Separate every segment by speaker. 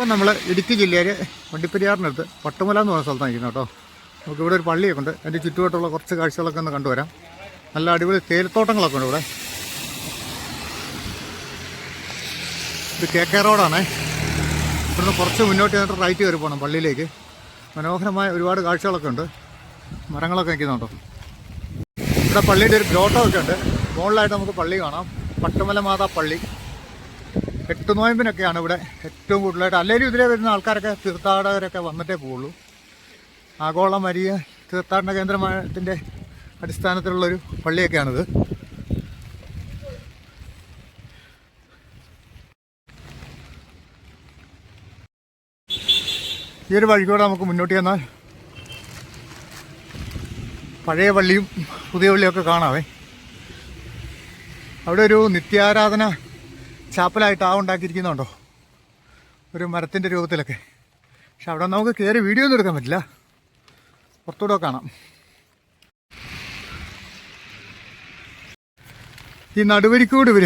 Speaker 1: ഇപ്പം നമ്മൾ ഇടുക്കി ജില്ലയിലെ വണ്ടിപ്പെരിയാറിനടുത്ത് പട്ടുമല എന്ന് പറഞ്ഞ സ്ഥലത്താണ് ഇരിക്കുന്നത് കേട്ടോ. നമുക്ക് ഇവിടെ ഒരു പള്ളിയൊക്കെ ഉണ്ട്. അതിന്റെ ചുറ്റുവട്ടമുള്ള കുറച്ച് കാഴ്ചകളൊക്കെ ഒന്ന് കണ്ടുവരാം. നല്ല അടിപൊളി തേയിലത്തോട്ടങ്ങളൊക്കെ ഉണ്ട് ഇവിടെ. ഇത് കെ കെ റോഡാണേ. ഇവിടുന്ന് കുറച്ച് മുന്നോട്ട് ചെന്നിട്ട് റൈറ്റ് കയറി പോകണം പള്ളിയിലേക്ക്. മനോഹരമായ ഒരുപാട് കാഴ്ചകളൊക്കെ ഉണ്ട്. മരങ്ങളൊക്കെ നിൽക്കുന്നുണ്ടോ ഇവിടെ പള്ളിയുടെ ഒരു ഗ്രോട്ടോ ഒക്കെ ഉണ്ട്. മുകളിലായിട്ട് നമുക്ക് പള്ളി കാണാം. പട്ടുമല മാതാ പള്ളി. എട്ട് നോയമ്പിനൊക്കെയാണ് ഇവിടെ ഏറ്റവും കൂടുതലായിട്ട്. അല്ലെങ്കിൽ ഇതിലെ വരുന്ന ആൾക്കാരൊക്കെ തീർത്ഥാടകരൊക്കെ വന്നിട്ടേ പോവുള്ളൂ. ആഗോള മരിയ തീർത്ഥാടന കേന്ദ്രത്തിന്റെ അടിസ്ഥാനത്തിലുള്ളൊരു പള്ളിയൊക്കെയാണിത്. ഈ ഒരു വഴിക്കൂടെ നമുക്ക് മുന്നോട്ട് ചെന്നാൽ പഴയ പള്ളിയും പുതിയ പള്ളിയൊക്കെ കാണാവേ. അവിടെ ഒരു നിത്യാരാധന ചാപ്പലായിട്ട് ആ ഉണ്ടാക്കിയിരിക്കുന്നുണ്ടോ? ഒരു മരത്തിന്റെ രൂപത്തിലൊക്കെ. പക്ഷെ അവിടെ നമുക്ക് കയറി വീഡിയോ ഒന്നും എടുക്കാൻ പറ്റില്ല. പുറത്തൂടെ കാണാം. ഈ നടുവരിക്കൂട് ഇവർ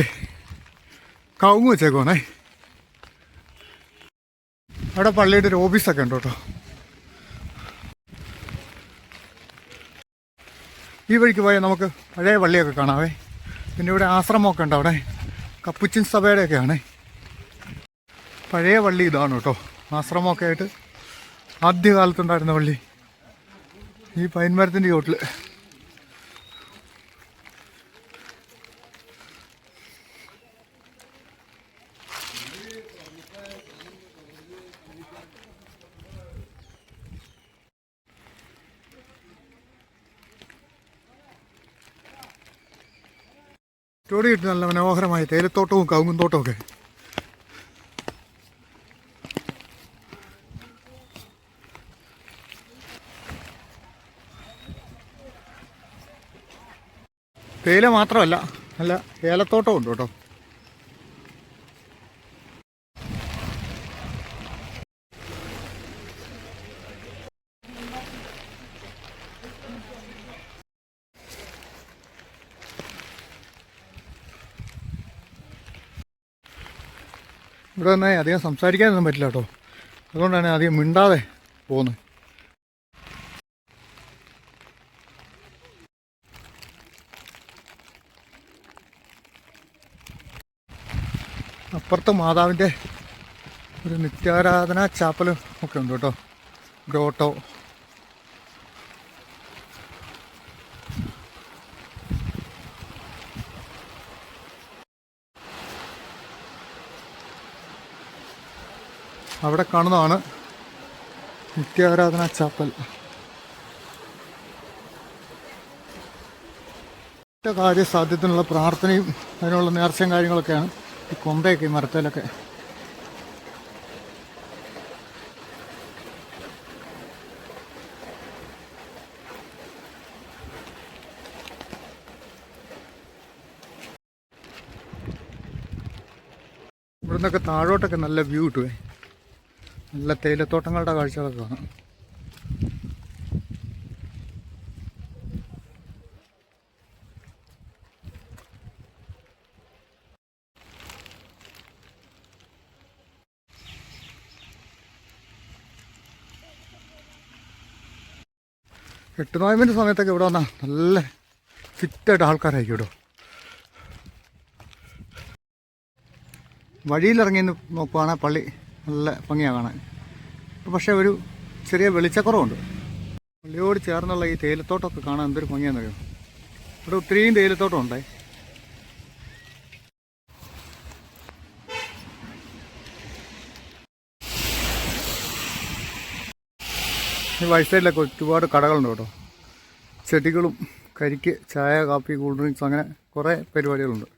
Speaker 1: കവുങ്ങ് വെച്ചേക്കുവാണേ. അവിടെ പള്ളിയുടെ ഒരു ഓഫീസൊക്കെ ഉണ്ട് കേട്ടോ. ഈ വഴിക്ക് പോയാൽ നമുക്ക് പഴയ പള്ളിയൊക്കെ കാണാവേ. പിന്നെ ഇവിടെ ആശ്രമമൊക്കെ ഉണ്ട് അവിടെ. കപ്പുച്ചിൻ സഭയുടെയൊക്കെയാണ്. പഴയ പള്ളി ഇതാണ് കേട്ടോ. ആശ്രമമൊക്കെ ആയിട്ട് ആദ്യകാലത്തുണ്ടായിരുന്ന പള്ളി. ഈ പൈൻമരത്തിന്റെ ചോട്ടിൽ സ്റ്റോറി കിട്ടി നല്ല മനോഹരമായ. തേയിലത്തോട്ടവും കവുങ്ങും തോട്ടവും തേയില മാത്രമല്ല നല്ല ഏലത്തോട്ടമുണ്ട് കേട്ടോ. ഇവിടെ തന്നെ അധികം സംസാരിക്കാനൊന്നും പറ്റില്ല കേട്ടോ. അതുകൊണ്ടാണ് അധികം മിണ്ടാതെ പോകുന്നത് അപ്പുറത്ത് മാതാവിന്റെ ഒരു നിത്യാരാധന ചാപ്പലും ഒക്കെ ഉണ്ട് കേട്ടോ. ഗ്രോട്ടോ. അവിടെ കാണുന്നതാണ് നിത്യാരാധന ചാപ്പൽ. കാര്യസാധ്യത്തിനുള്ള പ്രാർത്ഥനയും അതിനുള്ള നേർച്ചയും കാര്യങ്ങളൊക്കെയാണ് ഈ കൊമ്പയൊക്കെ ഈ മരത്തേലൊക്കെ. ഇവിടെ താഴോട്ടൊക്കെ നല്ല വ്യൂ കിട്ടുവേ. നല്ല തേയിലത്തോട്ടങ്ങളുടെ കാഴ്ചകളൊക്കെ കാണാം. എട്ട് നോയമ്പിന്റെ സമയത്തൊക്കെ ഇവിടെ വന്നാൽ നല്ല ഫിറ്റായിട്ട് ആൾക്കാരായിരിക്കും ഇവിടെ വഴിയിലിറങ്ങി നോക്കുവാണെങ്കിൽ പള്ളി. നല്ല ഭംഗിയാണ് കാണാൻ. പക്ഷേ ഒരു ചെറിയ വെളിച്ചക്കുറവുണ്ട്. പള്ളിയോട് ചേർന്നുള്ള ഈ തേയിലത്തോട്ടമൊക്കെ കാണാൻ എന്തൊരു ഭംഗിയാണെന്നറിയോ ഇവിടെ ഒത്തിരിയും തേയിലത്തോട്ടം ഉണ്ടേ ഈ വൈ സൈഡിലൊക്കെ ഒരുപാട് കടകളുണ്ട് കേട്ടോ. ചെടികളും കരിക്ക് ചായ കാപ്പി കൂൾ ഡ്രിങ്ക്സ് അങ്ങനെ കുറേ പരിപാടികളുണ്ട്.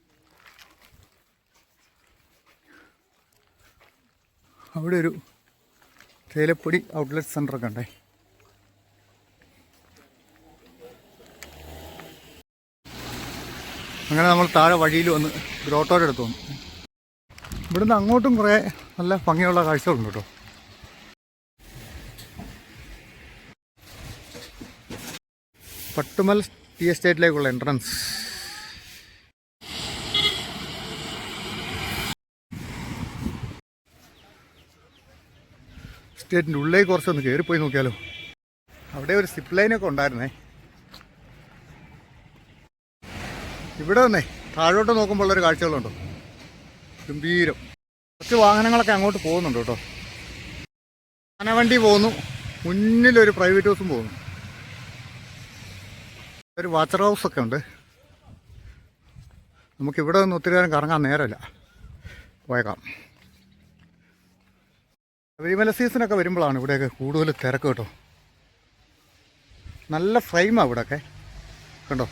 Speaker 1: അവിടെ ഒരു തേലപ്പൊടി ഔട്ട്ലെറ്റ് സെന്ററൊക്കെ ഉണ്ടേ. അങ്ങനെ നമ്മൾ താഴെ വഴിയിൽ വന്ന് ഗ്രോട്ടോയുടെ അടുത്ത് വന്നു. ഇവിടുന്ന് അങ്ങോട്ടും കുറേ നല്ല ഭംഗിയുള്ള കാഴ്ചകളുണ്ട് കേട്ടോ. പട്ടുമൽ ടി എസ്റ്റേറ്റിലേക്കുള്ള എൻട്രൻസ് സ്റ്റേറ്റിന്റെ ഉള്ളിലേക്ക് കുറച്ചൊന്ന് കയറിപ്പോയി നോക്കിയാലോ. അവിടെ ഒരു സിപ്പ് ലൈനൊക്കെ ഉണ്ടായിരുന്നേ. ഇവിടെ തന്നെ താഴോട്ട് നോക്കുമ്പോൾ ഉള്ളൊരു കാഴ്ചകളുണ്ടോ? ഗംഭീരം. കുറച്ച് വാഹനങ്ങളൊക്കെ അങ്ങോട്ട് പോകുന്നുണ്ട് കേട്ടോ. ആനവണ്ടി പോകുന്നു മുന്നിലൊരു പ്രൈവറ്റ് ഹൗസും പോകുന്നു. ഒരു വാച്ചർ ഹൗസൊക്കെ ഉണ്ട്. നമുക്കിവിടെ നിന്ന് ഒത്തിരി നേരം കറങ്ങാൻ നേരമില്ല. പോയേക്കാം. ശബരിമല സീസണൊക്കെ വരുമ്പോഴാണ് ഇവിടെയൊക്കെ കൂടുതൽ തിരക്ക് കേട്ടോ. നല്ല ഫ്രെയിമാണ് ഇവിടെയൊക്കെ കണ്ടോ?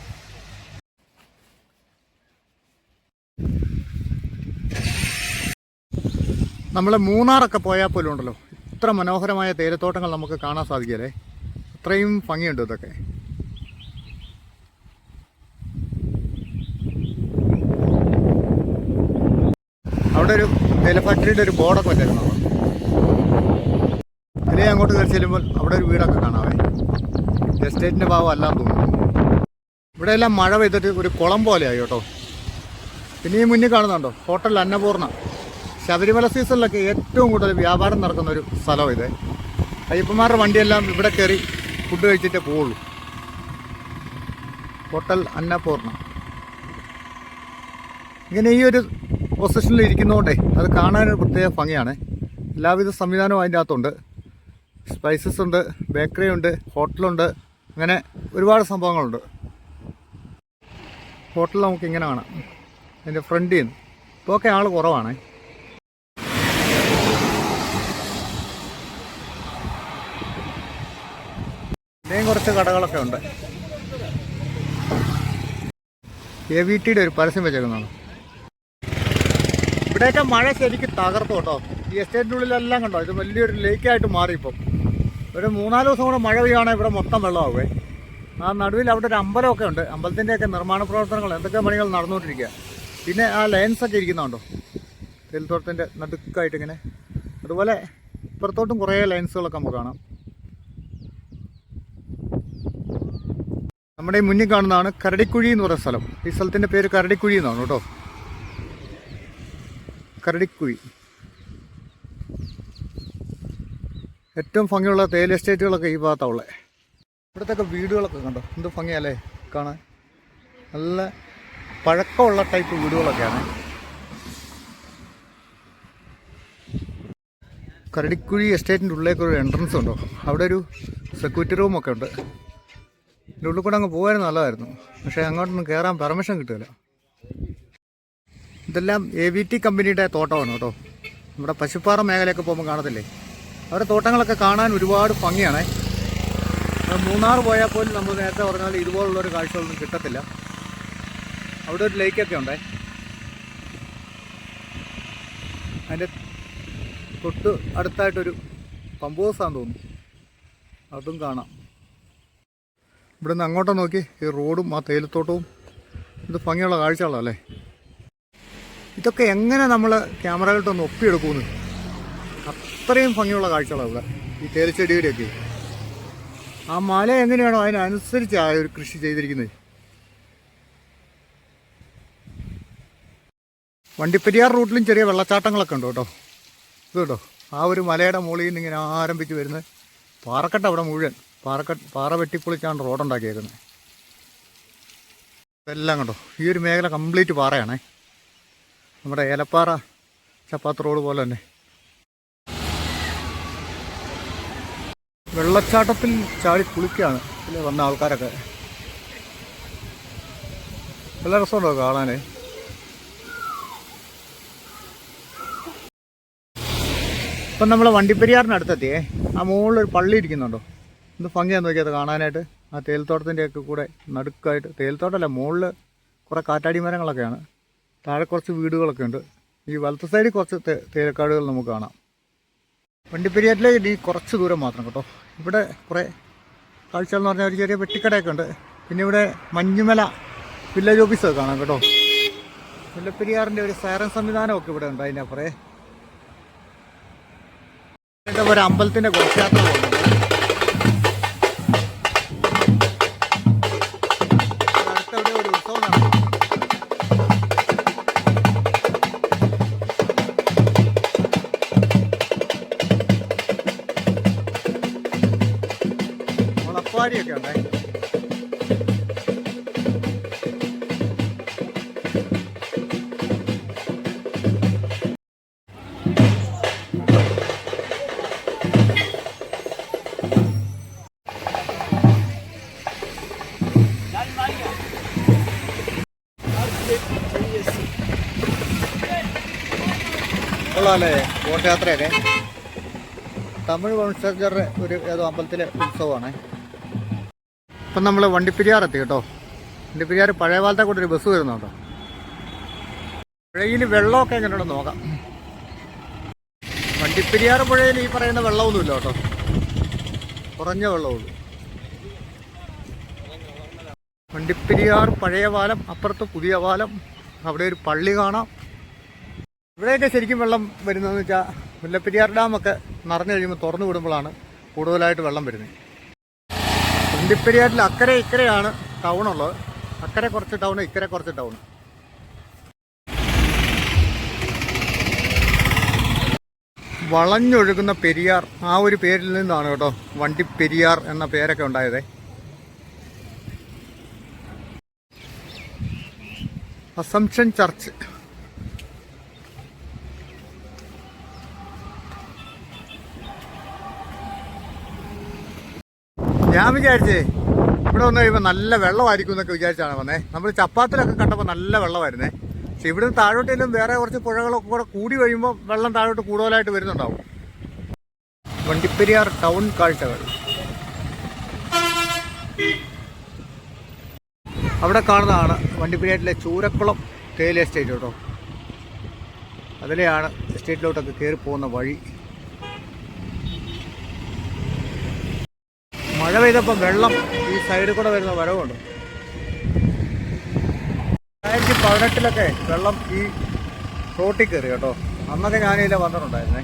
Speaker 1: നമ്മൾ മൂന്നാറൊക്കെ പോയാൽ പോലും ഉണ്ടല്ലോ. ഇത്ര മനോഹരമായ തേയിലത്തോട്ടങ്ങൾ നമുക്ക് കാണാൻ സാധിക്കല്ലേ അത്രയും ഭംഗിയുണ്ട് ഇതൊക്കെ. അവിടെ ഒരു തേയില ഫാക്ടറിയുടെ ഒരു ബോർഡൊക്കെ വെച്ചേക്കുന്നതാണ് ഇതിലേ അങ്ങോട്ട് കയറി ചെല്ലുമ്പോൾ അവിടെ ഒരു വീടൊക്കെ കാണാവേ. എസ്റ്റേറ്റിന്റെ ഭാഗം അല്ലാന്ന് തോന്നുന്നു. ഇവിടെ എല്ലാം മഴ പെയ്തിട്ട് ഒരു കുളം പോലെയായി കേട്ടോ. പിന്നെ ഈ മുന്നിൽ കാണുന്നുണ്ടോ? ഹോട്ടൽ അന്നപൂർണ ശബരിമല സീസണിലൊക്കെ ഏറ്റവും കൂടുതൽ വ്യാപാരം നടക്കുന്ന ഒരു സ്ഥലം ഇത്. അയ്യപ്പന്മാരുടെ വണ്ടിയെല്ലാം ഇവിടെ കയറി ഫുഡ് കഴിച്ചിട്ടേ പോവുള്ളൂ. ഹോട്ടൽ അന്നപൂർണ. ഇങ്ങനെ ഈ ഒരു പൊസിഷനിൽ ഇരിക്കുന്നതുകൊണ്ടേ അത് കാണാനൊരു പ്രത്യേക ഭംഗിയാണ്. എല്ലാവിധ സംവിധാനവും അതിന്റെ അകത്തുണ്ട്. സ്പൈസസ് ഉണ്ട് ബേക്കറി ഉണ്ട് ഹോട്ടലുണ്ട് അങ്ങനെ ഒരുപാട് സംഭവങ്ങളുണ്ട്. ഹോട്ടൽ നമുക്ക് ഇങ്ങനെ കാണാം. അതിന്റെ ഫ്രണ്ടിൽ നിന്ന്. ഇപ്പോൾ ഒക്കെ ആൾ കുറവാണേ. ഇതേം കുറച്ച് കടകളൊക്കെ ഉണ്ട്. എ വി ടിയുടെ ഒരു പരസ്യം വെച്ചേക്കുന്നതാണ്. ഇവിടെയൊക്കെ മഴ ശരിക്കും തകർത്തു കേട്ടോ. ഈ എസ്റ്റേറ്റിന്റെ ഉള്ളിലെല്ലാം കണ്ടോ? ഇത് വലിയൊരു ലേക്കായിട്ട് മാറി ഇപ്പം ഒരു മൂന്നാൽ ദിവസം കൂടെ മഴ പെയ്യുകയാണെങ്കിൽ ഇവിടെ മൊത്തം വെള്ളമാവേ. ആ നടുവിൽ അവിടെ ഒരു അമ്പലമൊക്കെ ഉണ്ട്. അമ്പലത്തിന്റെയൊക്കെ നിർമ്മാണ പ്രവർത്തനങ്ങൾ എന്തൊക്കെ പണികൾ നടന്നുകൊണ്ടിരിക്കുക. പിന്നെ ആ ലൈൻസൊക്കെ ഇരിക്കുന്നുണ്ടോ? തെൽത്തോട്ടത്തിന്റെ നടുക്കായിട്ട് ഇങ്ങനെ. അതുപോലെ ഇപ്പുറത്തോട്ടും കുറേ ലൈൻസുകളൊക്കെ നമുക്ക് കാണാം. നമ്മുടെ ഈ മുന്നിൽ കാണുന്നതാണ് കരടിക്കുഴി എന്ന് പറയുന്ന സ്ഥലം. ഈ സ്ഥലത്തിന്റെ പേര് കരടിക്കുഴി എന്നാണ് കേട്ടോ. കരടിക്കുഴി. ഏറ്റവും ഭംഗിയുള്ള തേയില എസ്റ്റേറ്റുകളൊക്കെ ഈ ഭാഗത്താണ് ഉള്ളത് ഇവിടത്തൊക്കെ വീടുകളൊക്കെ കണ്ടോ? എന്ത് ഭംഗിയല്ലേ കാണാൻ. നല്ല പഴക്കമുള്ള ടൈപ്പ് വീടുകളൊക്കെയാണ്. കരടിക്കുഴി എസ്റ്റേറ്റിന്റെ ഉള്ളിലേക്ക് ഒരു എൻട്രൻസ് ഉണ്ടോ? അവിടെ ഒരു സെക്യൂരിറ്റി റൂമൊക്കെ ഉണ്ട്. എന്റെ ഉള്ളിൽ കൂടെ അങ്ങ് പോകാനും നല്ലതായിരുന്നു. പക്ഷേ അങ്ങോട്ടൊന്നും കയറാൻ പെർമിഷൻ കിട്ടില്ല ഇതെല്ലാം എ വി ടി കമ്പനിയുടെ തോട്ടമാണ് കേട്ടോ. നമ്മുടെ പശുപ്പാറ മേഖലയൊക്കെ പോകുമ്പോൾ കാണത്തില്ലേ? അവരുടെ തോട്ടങ്ങളൊക്കെ കാണാൻ ഒരുപാട് ഭംഗിയാണ്. മൂന്നാർ പോയാൽ പോലും നമ്മൾ നേരത്തെ പറഞ്ഞാൽ ഇതുപോലുള്ളൊരു കാഴ്ചകളൊന്നും കിട്ടത്തില്ല. അവിടെ ഒരു ലേക്കൊക്കെ ഉണ്ടേ. അതിന്റെ തൊട്ട് അടുത്തായിട്ടൊരു പമ്പ് ഹൗസാന്ന് തോന്നുന്നു. അതും കാണാം. ഇവിടുന്ന് അങ്ങോട്ട് നോക്കി. ഈ റോഡും ആ തേയിലത്തോട്ടവും. ഇത് ഭംഗിയുള്ള കാഴ്ചകളല്ലേ. ഇതൊക്കെ എങ്ങനെ നമ്മൾ ക്യാമറകളിട്ടൊന്ന് ഒപ്പിയെടുക്കുമെന്ന് അത്രയും ഭംഗിയുള്ള കാഴ്ചകളാണ് ഇവിടെ. ഈ തേരച്ചെടിയുടെയൊക്കെ. ആ മല എങ്ങനെയാണോ അതിനനുസരിച്ച് ആ ഒരു കൃഷി ചെയ്തിരിക്കുന്നത്. വണ്ടിപ്പെരിയാർ റൂട്ടിലും ചെറിയ വെള്ളച്ചാട്ടങ്ങളൊക്കെ ഉണ്ട് കേട്ടോ. ഇത് കേട്ടോ. ആ ഒരു മലയുടെ മുകളിൽ നിന്ന് ഇങ്ങനെ ആരംഭിച്ച് വരുന്നത് പാറക്കെട്ട് അവിടെ മുഴുവൻ. പാറക്കെട്ട് പാറ വെട്ടിപ്പൊളിച്ചാണ് റോഡുണ്ടാക്കിയേക്കുന്നത്. ഇതെല്ലാം കണ്ടോ? ഈ ഒരു മേഖല കംപ്ലീറ്റ് പാറയാണേ. നമ്മുടെ ഏലപ്പാറ ചപ്പാത്ത് റോഡ് പോലെ തന്നെ. വെള്ളച്ചാട്ടത്തിൽ ചാടി കുളിക്കുകയാണ് ഇതിൽ വന്ന ആൾക്കാരൊക്കെ. നല്ല രസമുണ്ടോ കാണാനേ? ഇപ്പം നമ്മൾ വണ്ടിപ്പെരിയാറിനടുത്തെത്തിയേ ആ മുകളിൽ ഒരു പള്ളി ഇരിക്കുന്നുണ്ടോ? എന്ത് ഭംഗിയാന്ന് നോക്കിയത് കാണാനായിട്ട്. ആ തേൽത്തോട്ടത്തിന്റെയൊക്കെ കൂടെ നടുക്കായിട്ട് തേൽത്തോട്ടമല്ല മുകളിൽ കുറേ കാറ്റാടി മരങ്ങളൊക്കെയാണ്. താഴെ കുറച്ച് വീടുകളൊക്കെ ഉണ്ട്. ഈ വലത്ത് സൈഡിൽ കുറച്ച് തേ നമുക്ക് കാണാം. വണ്ടിപ്പെരിയാറ്റിലേക്ക് ഇനി കുറച്ച് ദൂരം മാത്രം കേട്ടോ. ഇവിടെ കുറേ കാഴ്ചകൾ എന്ന് പറഞ്ഞാൽ ഒരു ചെറിയ വെട്ടിക്കടയൊക്കെ ഉണ്ട്. പിന്നെ ഇവിടെ മഞ്ഞുമല വില്ലേജ് ഓഫീസൊക്കെ കാണാം കേട്ടോ. മുല്ലപ്പെരിയാറിന്റെ ഒരു സൈറൻ സംവിധാനമൊക്കെ ഇവിടെ ഉണ്ട് അതിന്റെ അപ്പുറേ. ഒരു അമ്പലത്തിന്റെ ഘോഷയാത്ര കൊള്ളാമല്ലേ തമിഴ് വംശജരുടെ ഒരു ഏതോ അമ്പലത്തിലെ ഉത്സവമാണ്. ഇപ്പം നമ്മൾ വണ്ടിപ്പെരിയാർ എത്തി കേട്ടോ. വണ്ടിപ്പെരിയാർ പഴയ കാലത്തെ കൂടെ ഒരു ബസ് വരുന്നുണ്ടോ? പുഴയിൽ വെള്ളമൊക്കെ എങ്ങനെയുണ്ടെന്ന് നോക്കാം. വണ്ടിപ്പെരിയാർ പുഴയിൽ ഈ പറയുന്ന വെള്ളമൊന്നുമില്ല കേട്ടോ. കുറഞ്ഞ വെള്ളമുള്ളൂ. വണ്ടിപ്പെരിയാർ പഴയ പാലം അപ്പുറത്ത് പുതിയ പാലം അവിടെ ഒരു പള്ളി കാണാം. ഇവിടെയൊക്കെ ശരിക്കും വെള്ളം വരുന്നതെന്ന് വെച്ചാൽ മുല്ലപ്പെരിയാർ ഡാമൊക്കെ നിറഞ്ഞു കഴിയുമ്പോൾ തുറന്നു വിടുമ്പോഴാണ് കൂടുതലായിട്ട് വെള്ളം വരുന്നത്. വണ്ടിപ്പെരിയാറിൽ അക്കരെ ഇക്കരെയാണ് ടൗണുള്ളത്. അക്കരെ കുറച്ച് ടൗൺ ഇക്കരെ കുറച്ച് ടൗൺ വളഞ്ഞൊഴുകുന്ന പെരിയാർ ആ ഒരു പേരിൽ നിന്നാണ് കേട്ടോ വണ്ടി പെരിയാർ എന്ന പേരൊക്കെ ഉണ്ടായത്. Assumption church. ഞാൻ വിചാരിച്ചേ ഇവിടെ വന്നു കഴിയുമ്പോൾ നല്ല വെള്ളമായിരിക്കും എന്നൊക്കെ വിചാരിച്ചാണ് വന്നേ. നമ്മൾ ചപ്പാത്തിലൊക്കെ കണ്ടപ്പോൾ നല്ല വെള്ളമായിരുന്നേ. പക്ഷെ ഇവിടുന്ന് താഴോട്ടേലും വേറെ കുറച്ച് പുഴകളൊക്കെ കൂടെ കൂടി കഴിയുമ്പോൾ വെള്ളം താഴോട്ട് കൂടുതലായിട്ട് വരുന്നുണ്ടാവും. വണ്ടിപ്പെരിയാർ ടൗൺ കാഴ്ചകൾ. അവിടെ കാണുന്നതാണ് വണ്ടിപ്പെരിയാറ്റിലെ ചൂരക്കുളം തേയില എസ്റ്റേറ്റ് കേട്ടോ. അതിലെയാണ് എസ്റ്റേറ്റിലോട്ടൊക്കെ കയറി പോകുന്ന വഴി. മഴ പെയ്തപ്പോൾ വെള്ളം ഈ സൈഡിൽ കൂടെ വരുന്ന വരവുണ്ട്. പതിനെട്ടിലൊക്കെ വെള്ളം ഈ റോട്ടിൽ കയറി കേട്ടോ. അന്നൊക്കെ ഞാനിതിലെ വന്നിട്ടുണ്ടായിരുന്നേ.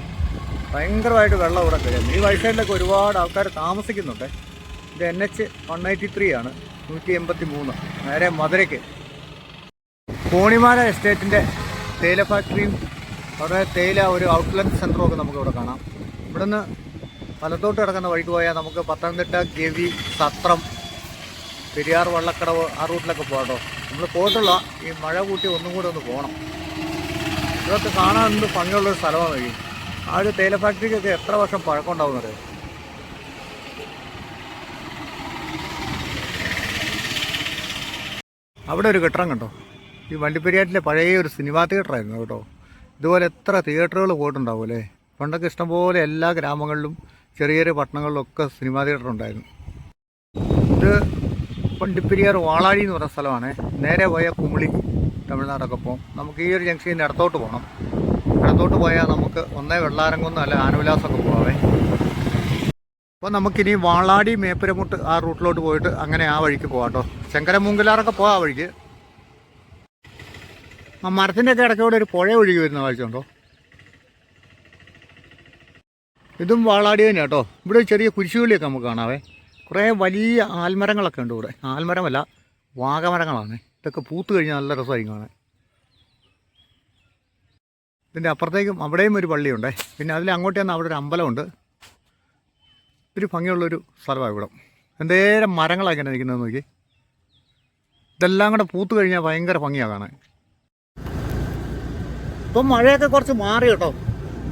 Speaker 1: ഭയങ്കരമായിട്ട് വെള്ളം ഇവിടെ കയറി. ഈ വൈസൈഡിലൊക്കെ ഒരുപാട് ആൾക്കാർ താമസിക്കുന്നുണ്ട്. ഇത് N H one eighty three ആണ്. നൂറ്റി എൺപത്തി മൂന്ന് നേരെ മധുരയ്ക്ക്. കോണിമാല എസ്റ്റേറ്റിന്റെ തേയില ഫാക്ടറിയും അവിടെ തേയില ഒരു ഔട്ട്ലെറ്റ് സെന്ററും ഒക്കെ നമുക്ക് ഇവിടെ കാണാം. ഇവിടുന്ന് വലത്തോട്ട് കിടക്കുന്ന വഴിക്ക് പോയാൽ നമുക്ക് പത്തനംതിട്ട ഗവി സത്രം പെരിയാർ വള്ളക്കടവ് ആ റൂട്ടിലൊക്കെ പോകട്ടോ നമ്മൾ പോയിട്ടുള്ള ഈ മഴ കൂട്ടി ഒന്നും കൂടെ ഒന്ന് പോകണം ഇതൊക്കെ കാണാൻ എന്ത് ഭംഗിയുള്ളൊരു സ്ഥലമാണ് ഈ. ആ ഒരു തേയില ഫാക്ടറിക്കൊക്കെ എത്ര വർഷം പഴക്കം ഉണ്ടാവും അവിടെ ഒരു കെട്ടിടം കണ്ടോ? ഈ വണ്ടിപ്പെരിയാറ്റിലെ പഴയ ഒരു സിനിമാ തിയേറ്ററായിരുന്നു കേട്ടോ. ഇതുപോലെ എത്ര തിയേറ്ററുകൾ പോയിട്ടുണ്ടാവും അല്ലേ? പണ്ടൊക്കെ ഇഷ്ടംപോലെ എല്ലാ ഗ്രാമങ്ങളിലും ചെറിയ ചെറിയ പട്ടണങ്ങളിലും ഒക്കെ സിനിമാ തിയേറ്റർ ഉണ്ടായിരുന്നു. ഇത് വണ്ടിപ്പെരിയാർ വാളാഴി എന്ന് പറഞ്ഞ സ്ഥലമാണ്. നേരെ പോയ കുമിളി തമിഴ്നാടൊക്കെ പോകും നമുക്ക് ഈ ഒരു ജംഗ്ഷനിൽ നിന്ന് ഇടത്തോട്ട് പോകണം ഇടത്തോട്ട് പോയാൽ നമുക്ക് ഒന്നേ വെള്ളാരംകുന്ന് അല്ല ആനവിലാസമൊക്കെ പോകാവേ അപ്പോൾ നമുക്കിനി വാളാടി മേപ്പരമുട്ട് ആ റൂട്ടിലോട്ട് പോയിട്ട് അങ്ങനെ ആ വഴിക്ക് പോകാം കേട്ടോ. ശങ്കരമൂങ്കലാറൊക്കെ പോകാം ആ വഴിക്ക്. ആ മരത്തിന്റെ ഒക്കെ ഇടയ്ക്കൂടെ ഒരു പുഴ ഒഴുകി വരുന്ന കാഴ്ചയുണ്ടോ ഇതും വാളാടി തന്നെ കേട്ടോ. ഇവിടെ ചെറിയ കുരിശുകളിയൊക്കെ നമുക്ക് കാണാവേ. കുറേ വലിയ ആൽമരങ്ങളൊക്കെ ഉണ്ട് ഇവിടെ. ആൽമരമല്ല വാഗമരങ്ങളാണ്. ഇതൊക്കെ പൂത്ത് കഴിഞ്ഞാൽ നല്ല രസമായിരിക്കും കാണാൻ. ഇതിന്റെ അപ്പുറത്തേക്കും അവിടെയും ഒരു പള്ളിയുണ്ട്. പിന്നെ അതിൽ അങ്ങോട്ട് ചെന്നാൽ അവിടെ ഒരു അമ്പലമുണ്ട്. ഒരു ഭംഗിയുള്ളൊരു സ്ഥലമാണ് ഇവിടെ. എന്തേരം മരങ്ങളാണ് ഇങ്ങനെ നിൽക്കുന്നത് നോക്കി. ഇതെല്ലാം കൂടെ പൂത്ത് കഴിഞ്ഞാൽ ഭയങ്കര ഭംഗിയാണ് കാണാൻ. ഇപ്പം മഴയൊക്കെ കുറച്ച് മാറി കേട്ടോ.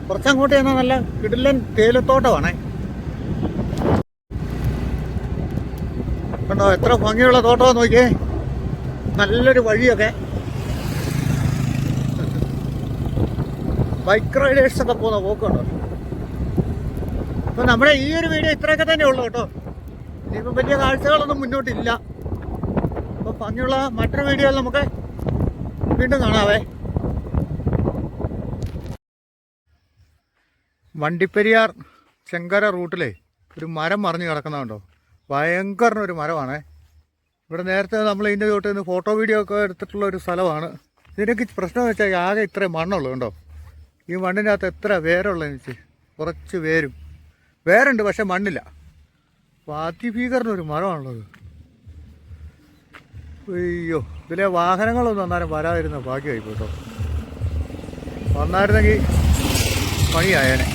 Speaker 1: കുറച്ചങ്ങോട്ട് ചെന്നാൽ നല്ല കിടിലൻ തേയിലത്തോട്ടമാണേ. കണ്ടോ എത്ര ഭംഗിയുള്ള തോട്ടം നോക്കിയേ. നല്ലൊരു വഴിയൊക്കെ. ബൈക്ക് റൈഡേഴ്സൊക്കെ പോകുന്ന പോക്കുണ്ടോ അപ്പോൾ നമ്മുടെ ഈ ഒരു വീഡിയോ ഇത്രയൊക്കെ തന്നെ ഉള്ളൂ കേട്ടോ. ഇനിയിപ്പോൾ വലിയ കാഴ്ചകളൊന്നും മുന്നോട്ടില്ല. അപ്പോൾ ഭംഗിയുള്ള മറ്റൊരു വീഡിയോയിൽ നമുക്ക് വീണ്ടും കാണാവേ. വണ്ടിപ്പെരിയാർ ചെങ്കര റൂട്ടിലെ ഒരു മരം മറിഞ്ഞ് കിടക്കുന്നതുണ്ടോ ഭയങ്കര മരമാണ്. ഇവിടെ നേരത്തെ നമ്മൾ ഇതിന്റെ തൊട്ട് നിന്ന് ഫോട്ടോ വീഡിയോ ഒക്കെ എടുത്തിട്ടുള്ള ഒരു സ്ഥലമാണ്. ഇതിനൊക്കെ പ്രശ്നം എന്ന് വെച്ചാൽ ആകെ ഇത്രയും മണ്ണുള്ളൂ കണ്ടോ? ഈ മണ്ണിന്റെ അകത്ത് എത്ര വേരുള്ളതെന്ന് വെച്ച് കുറച്ച് വേരും. വേരുണ്ട് പക്ഷെ മണ്ണില്ല. അപ്പോൾ അതിഭീകരനൊരു മരമാണുള്ളത്. അയ്യോ ഇതിലെ വാഹനങ്ങളൊന്നും അന്നേരം വരാതിരുന്ന ഭാഗ്യമായി കേട്ടോ. വന്നായിരുന്നെങ്കിൽ പണിയായേനെ.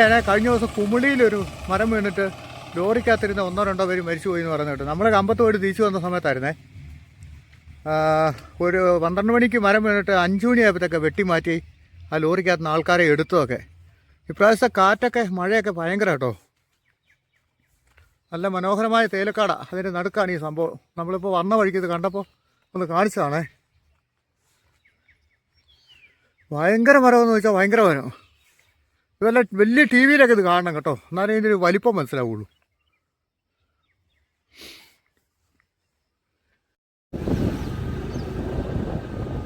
Speaker 1: തന്നെ കഴിഞ്ഞ ദിവസം കുമിളിയിലൊരു മരം വീണിട്ട് ലോറിക്കകത്തിരുന്ന ഒന്നോ രണ്ടോ പേര് മരിച്ചു പോയി എന്ന് പറയുന്നത് കേട്ടോ. നമ്മൾ കമ്പത്ത് തിരിച്ചു വന്ന സമയത്തായിരുന്നേ. ഒരു പന്ത്രണ്ട് മണിക്ക് മരം വീണിട്ട് അഞ്ച് മണിയായപ്പോഴത്തേക്ക് വെട്ടി മാറ്റി ആ ലോറിക്കകത്ത് ആൾക്കാരെ എടുത്തതൊക്കെ. ഇപ്രാവശ്യത്തെ കാറ്റൊക്കെ മഴയൊക്കെ ഭയങ്കര കേട്ടോ. നല്ല മനോഹരമായ തേലക്കാടാണ് അതിന്റെ നടുക്കാണ് ഈ സംഭവം. നമ്മളിപ്പോൾ വന്ന വഴിക്ക് ഇത് കണ്ടപ്പോൾ ഒന്ന് കാണിച്ചതാണേ. ഭയങ്കര മരമെന്ന് വെച്ചാൽ ഭയങ്കര മരം. ഇതെല്ലാം വലിയ ടി വിയിലൊക്കെ ഇത് കാണണം കേട്ടോ. എന്നാലേ ഒരു വലിപ്പം മനസ്സിലാവുള്ളൂ.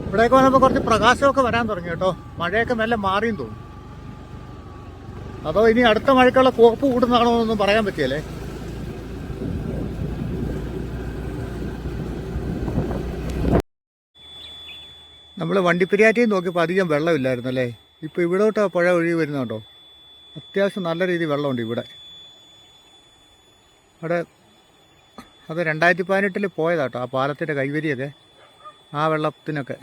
Speaker 1: ഇവിടേക്ക് വന്നപ്പോൾ കുറച്ച് പ്രകാശമൊക്കെ വരാൻ തുടങ്ങി കേട്ടോ. മഴയൊക്കെ നല്ല മാറിയും തോന്നും അതോ ഇനി അടുത്ത മഴയ്ക്കുള്ള കോപ്പ് കൂടുന്നതാണോ എന്നൊന്നും പറയാൻ പറ്റിയല്ലേ? നമ്മൾ വണ്ടിപ്പെരിയാറ്റിയും നോക്കിയപ്പോൾ അധികം വെള്ളമില്ലായിരുന്നല്ലേ? ഇപ്പോൾ ഇവിടോട്ട് പുഴ ഒഴുകി വരുന്നുണ്ടോ? അത്യാവശ്യം നല്ല രീതിയിൽ വെള്ളമുണ്ട് ഇവിടെ. അവിടെ അത് രണ്ടായിരത്തി പതിനെട്ടിൽ പോയതാട്ടോ ആ പാലത്തിന്റെ കൈവരിയൊക്കെ ആ വെള്ളത്തിനൊക്കെ.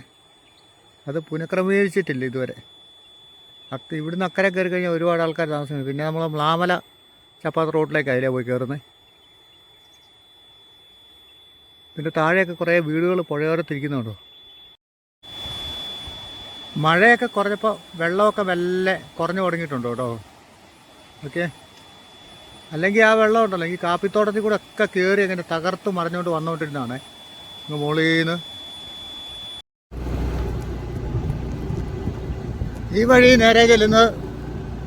Speaker 1: അത് പുനഃക്രമീകരിച്ചിട്ടില്ല ഇതുവരെ. അക്ക ഇവിടുന്ന് അക്കരെ കയറി കഴിഞ്ഞാൽ ഒരുപാട് ആൾക്കാർ താമസിക്കുന്നു. പിന്നെ നമ്മൾ മ്ലാമല ചപ്പാത്ത് റോഡിലേക്ക് അതിലേ പോയി കയറുന്നത് പിന്നെ താഴെയൊക്കെ കുറേ വീടുകൾ പുഴയോരത്തിരിക്കുന്നുണ്ടോ? മഴയൊക്കെ കുറഞ്ഞപ്പോൾ വെള്ളമൊക്കെ മെല്ലെ കുറഞ്ഞു തുടങ്ങിയിട്ടുണ്ട് കേട്ടോ. ഓക്കെ. അല്ലെങ്കിൽ ആ വെള്ളം ഉണ്ടല്ലോ. ഈ കാപ്പിത്തോട്ടത്തിൽ കൂടെ ഒക്കെ കയറി അങ്ങനെ തകർത്ത് മറിഞ്ഞുകൊണ്ട് വന്നുകൊണ്ടിരുന്നതാണ്. ഇങ്ങ് മുകളിൽ നിന്ന് ഈ വഴി നേരെ ചെല്ലുന്നത്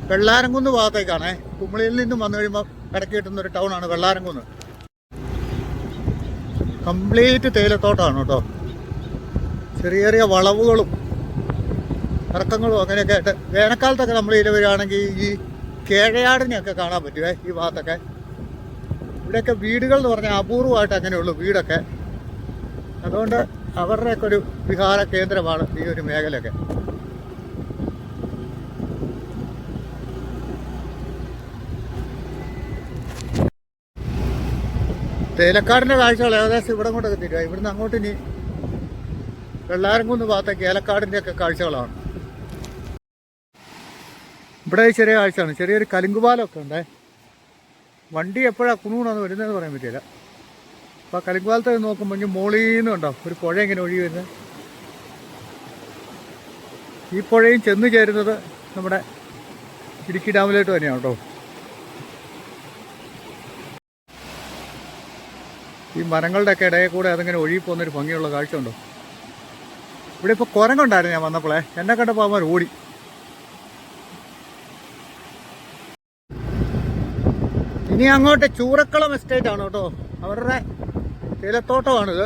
Speaker 1: വെള്ളാരംകുന്ന് ഭാഗത്തേക്കാണേ. കുമ്പളിയിൽ നിന്നും വന്നു കഴിയുമ്പോൾ ഇടയ്ക്ക് കിട്ടുന്ന ഒരു ടൗണാണ് വെള്ളാരംകുന്ന്. കംപ്ലീറ്റ് തേയിലത്തോട്ടമാണ് കേട്ടോ. ചെറിയ ചെറിയ വളവുകളും ഇറക്കങ്ങളും അങ്ങനെയൊക്കെ ആയിട്ട് വേനൽക്കാലത്തൊക്കെ നമ്മൾ ഇതിൽ വരികയാണെങ്കിൽ ഈ കേഴയാടിനെയൊക്കെ കാണാൻ പറ്റുമേ ഈ ഭാഗത്തൊക്കെ. ഇവിടെയൊക്കെ വീടുകൾ എന്ന് പറഞ്ഞാൽ അപൂർവമായിട്ട് അങ്ങനെയുള്ളൂ വീടൊക്കെ. അതുകൊണ്ട് അവരുടെയൊക്കെ ഒരു വിഹാര കേന്ദ്രമാണ് ഈ ഒരു മേഖലയൊക്കെ. തേലക്കാടിന്റെ കാഴ്ചകൾ ഏകദേശം ഇവിടെ കൊണ്ടൊക്കെ തിരിക ഇവിടുന്ന് അങ്ങോട്ട് ഇനി വെള്ളാരംകുന്ന് ഭാഗത്തേക്ക് ഏലക്കാടിന്റെ ഒക്കെ കാഴ്ചകളാണ്. ഇവിടെ ചെറിയ കാഴ്ചയാണ്. ചെറിയൊരു കലുങ്കുപാലമൊക്കെ ഉണ്ടേ. വണ്ടി എപ്പോഴാ കുണുകുണെന്ന് വരുന്നതെന്ന് പറയാൻ പറ്റില്ല. അപ്പോൾ കലുങ്കുപാലത്തെ നോക്കുമ്പോൾ ഇങ്ങനെ മോളിൽ നിന്ന് ഉണ്ടോ ഒരു പുഴ ഇങ്ങനെ ഒഴുകി വരുന്നത് ഈ പുഴയും ചെന്ന് ചേരുന്നത് നമ്മുടെ ഇടുക്കി ഡാമിലോട്ട് തന്നെയാണ്? കേട്ടോ ഈ മരങ്ങളുടെ ഒക്കെ ഇടയിൽ കൂടെ അതിങ്ങനെ ഒഴുകി പോകുന്നൊരു ഭംഗിയുള്ള കാഴ്ച ഉണ്ടോ? ഇവിടെ ഇപ്പോൾ കുരങ്ങുണ്ടായിരുന്നു ഞാൻ വന്നപ്പോളേ. എന്നെ കണ്ടപ്പോൾ അവന്മാർ ഓടി. ഇനി അങ്ങോട്ട് ചൂറക്കളം എസ്റ്റേറ്റ് ആണ് കേട്ടോ. അവരുടെ തേയിലത്തോട്ടമാണിത്.